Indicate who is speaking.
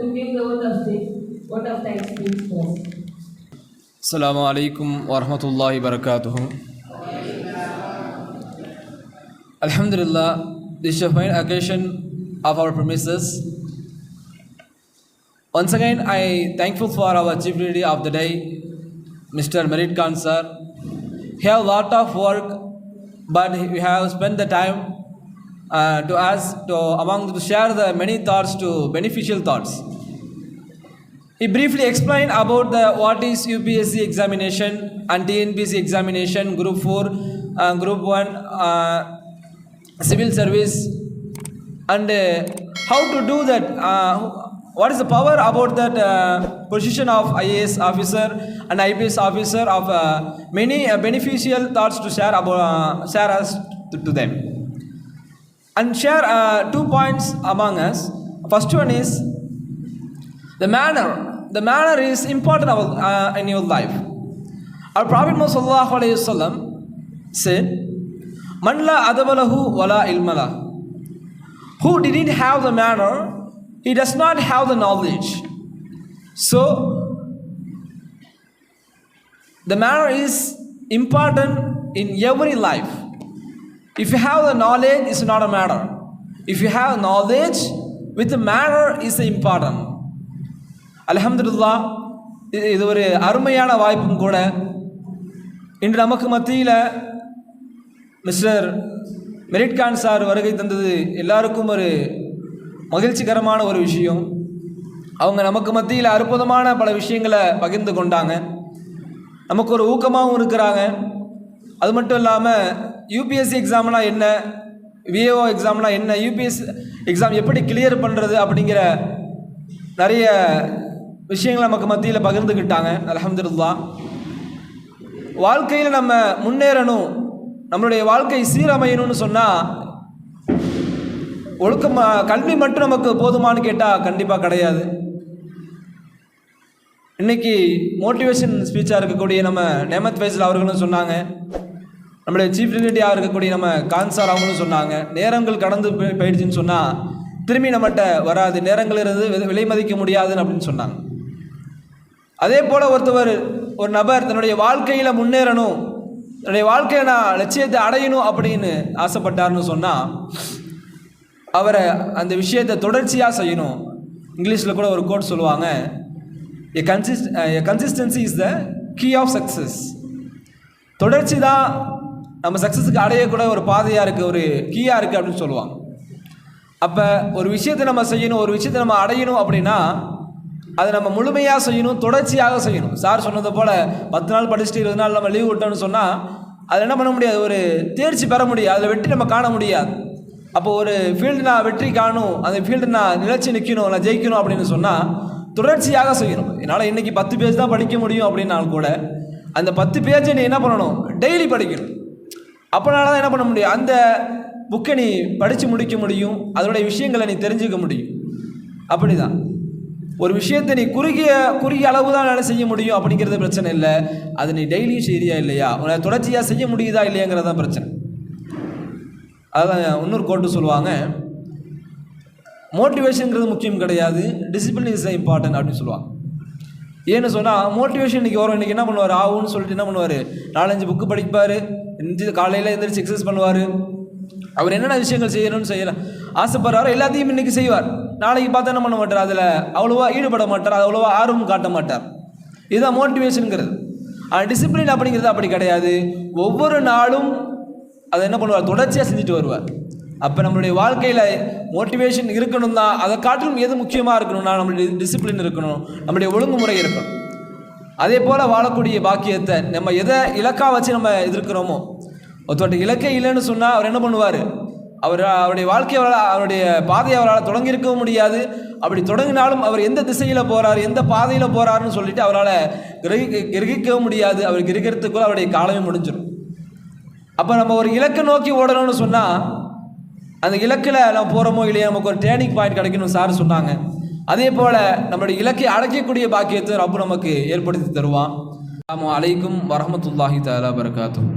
Speaker 1: to give the word of thanks, word of thanks please first. Assalamu
Speaker 2: alaikum wa rahmatullahi wa barakatuh. Alhamdulillah, this is a fine occasion of our premises. Once again, I thankful for our chief lady of the day, Mr. Merit Khan sir. He have lot of work, but we have spent the time uh, to us to among to share the many thoughts to beneficial thoughts. He briefly explained about the what is UPSC examination and TNPC examination, Group 4, uh, Group 1, uh, civil service, and uh, how to do that. Uh, what is the power about that uh, position of IAS officer and IPS officer of uh, many uh, beneficial thoughts to share about uh, share us to, to them and share uh, two points among us. First one is the manner. The manner is important uh, in your life. Our Prophet Muhammad said, "Man la adabalahu wala ilmala." Who didn't have the manner, he does not have the knowledge. So, the manner is important in every life. If you have the knowledge, it's not a matter. If you have knowledge, with the manner is important. அல்ஹம்துலில்லா இது இது ஒரு அருமையான வாய்ப்பும் கூட இன்று நமக்கு மத்தியில் மிஸ்டர் மெரிட் கான் சார் வருகை தந்தது எல்லாருக்கும் ஒரு மகிழ்ச்சிகரமான ஒரு விஷயம் அவங்க நமக்கு மத்தியில் அற்புதமான பல விஷயங்களை பகிர்ந்து கொண்டாங்க நமக்கு ஒரு ஊக்கமாகவும் இருக்கிறாங்க அது மட்டும் இல்லாமல் யூபிஎஸ்சி எக்ஸாம்லாம் என்ன? விஏஓ எக்ஸாம்லாம் என்ன? யூபிஎஸ் எக்ஸாம் எப்படி கிளியர் பண்ணுறது அப்படிங்கிற நிறைய விஷயங்களை நமக்கு மத்தியில் பகிர்ந்துக்கிட்டாங்க அலமதுல்லா வாழ்க்கையில் நம்ம முன்னேறணும். நம்மளுடைய வாழ்க்கை சீரமையணும்னு சொன்னால் ஒழுக்கம் கல்வி மட்டும் நமக்கு போதுமான்னு கேட்டால் கண்டிப்பாக கிடையாது. இன்னைக்கு மோட்டிவேஷன் ஸ்பீச்சாக இருக்கக்கூடிய நம்ம நேமத் ஃபைசல் அவர்களும் சொன்னாங்க. நம்மளுடைய சீஃப் ரிலேட்டிவாக இருக்கக்கூடிய நம்ம கான்சார் அவங்களும் சொன்னாங்க. நேரங்கள் கடந்து போய்- போயிடுச்சுன்னு சொன்னால் திரும்பி நம்மகிட்ட வராது. நேரங்கள் இருந்து விலை மதிக்க முடியாதுன்னு அப்படின்னு சொன்னாங்க. அதே போல் ஒருத்தவர் ஒரு நபர் தன்னுடைய வாழ்க்கையில் முன்னேறணும் தன்னுடைய வாழ்க்கையை நான் லட்சியத்தை அடையணும் அப்படின்னு ஆசைப்பட்டார்னு சொன்னால் அவரை அந்த விஷயத்தை தொடர்ச்சியாக செய்யணும். இங்கிலீஷில் கூட ஒரு கோட் சொல்லுவாங்க a consist a consistency is the key of success தொடர்ச்சி தான் நம்ம சக்ஸஸுக்கு அடையக்கூட ஒரு பாதையாக இருக்குது ஒரு கீயாக இருக்குது அப்படின்னு சொல்லுவாங்க. அப்போ ஒரு விஷயத்தை நம்ம செய்யணும் ஒரு விஷயத்தை நம்ம அடையணும் அப்படின்னா அதை நம்ம முழுமையாக செய்யணும் தொடர்ச்சியாக செய்யணும். சார் சொன்னது போல் பத்து நாள் படிச்சுட்டு இருபது நாள் நம்ம லீவ் விட்டோம்னு சொன்னால் அதில் என்ன பண்ண முடியாது? ஒரு தேர்ச்சி பெற முடியாது. அதில் வெற்றி நம்ம காண முடியாது. அப்போ ஒரு ஃபீல்டு நான் வெற்றி காணும் அந்த ஃபீல்டு நான் நிலச்சி நிற்கணும் நான் ஜெயிக்கணும் அப்படின்னு சொன்னால் தொடர்ச்சியாக செய்யணும். என்னால் இன்றைக்கி பத்து பேஜ் தான் படிக்க முடியும் அப்படின்னாலும் கூட அந்த பத்து பேஜை நீ என்ன பண்ணணும்? டெய்லி படிக்கணும். அப்போனால தான் என்ன பண்ண முடியும்? அந்த புக்கை நீ படித்து முடிக்க முடியும். அதோடைய விஷயங்களை நீ தெரிஞ்சுக்க முடியும். அப்படிதான். ஒரு விஷயத்தை நீ குறுகிய குறுகிய அளவு தான் என்னால் செய்ய முடியும் அப்படிங்கிறது பிரச்சனை இல்லை. அது நீ டெய்லியும் செய்றியா இல்லையா? உன்னை தொடர்ச்சியாக செய்ய முடியுதா இல்லையாங்கிறது தான் பிரச்சனை. அதான் இன்னொரு கோட்டு சொல்லுவாங்க. மோட்டிவேஷனுங்கிறது முக்கியம் கிடையாது. டிசிப்ளின் இஸ் இம்பார்ட்டன்ட் அப்படின்னு சொல்லுவாங்க. ஏன்னு சொன்னால் மோட்டிவேஷன் இன்றைக்கி வரும். இன்றைக்கி என்ன பண்ணுவார்? ஆகும்னு சொல்லிட்டு என்ன பண்ணுவார்? நாலஞ்சு புக்கு படிப்பார். எந்திரி காலையில் எந்திரிச்சு எக்ஸசைஸ் பண்ணுவார். அவர் என்னென்ன விஷயங்கள் செய்யணும்னு செய்யலாம் ஆசைப்படுறாரோ எல்லாத்தையும் இன்றைக்கி செய்வார். நாளைக்கு பார்த்தா என்ன பண்ண மாட்டார்? அதில் அவ்வளோவா ஈடுபட மாட்டார் அவ்வளோவா ஆர்வம் காட்ட மாட்டார். இதுதான் மோட்டிவேஷனுங்கிறது ஆனால் டிசிப்ளின் அப்படிங்கிறது அப்படி கிடையாது. ஒவ்வொரு நாளும் அதை என்ன பண்ணுவார்? தொடர்ச்சியாக செஞ்சுட்டு வருவார். அப்போ நம்மளுடைய வாழ்க்கையில் மோட்டிவேஷன் இருக்கணும் தான் அதை காட்டிலும் எது முக்கியமாக இருக்கணும்னா நம்மளுடைய டிசிப்ளின் இருக்கணும் நம்மளுடைய ஒழுங்குமுறை இருக்கணும். அதே போல் வாழக்கூடிய பாக்கியத்தை நம்ம எதை இலக்காக வச்சு நம்ம எதிர்க்கிறோமோ ஒருத்தர்கிட்ட இலக்கே இல்லைன்னு சொன்னால் அவர் என்ன பண்ணுவார்? அவர் அவருடைய வாழ்க்கை அவரால் அவருடைய பாதையை அவரால் தொடங்கியிருக்கவும் முடியாது. அப்படி தொடங்கினாலும் அவர் எந்த திசையில் போகிறார் எந்த பாதையில் போகிறாருன்னு சொல்லிட்டு அவரால் கிரகி கிரகிக்கவும் முடியாது. அவர் கிரகிக்கிறதுக்குள்ள அவருடைய காலமே முடிஞ்சிடும் அப்போ நம்ம ஒரு இலக்கை நோக்கி ஓடணும்னு சொன்னால் அந்த இலக்கில் நம்ம போகிறோமோ இல்லையா நமக்கு ஒரு டேர்னிங் பாயிண்ட் கிடைக்கணும் சார் சொன்னாங்க. அதே போல் நம்மளுடைய இலக்கை அடைக்கக்கூடிய பாக்கியத்தை ரப்பு நமக்கு ஏற்படுத்தி தருவான். அஸ்ஸலாமு அலைக்கும் வரமத்துல்லாஹி தாலா பரகாத்தும்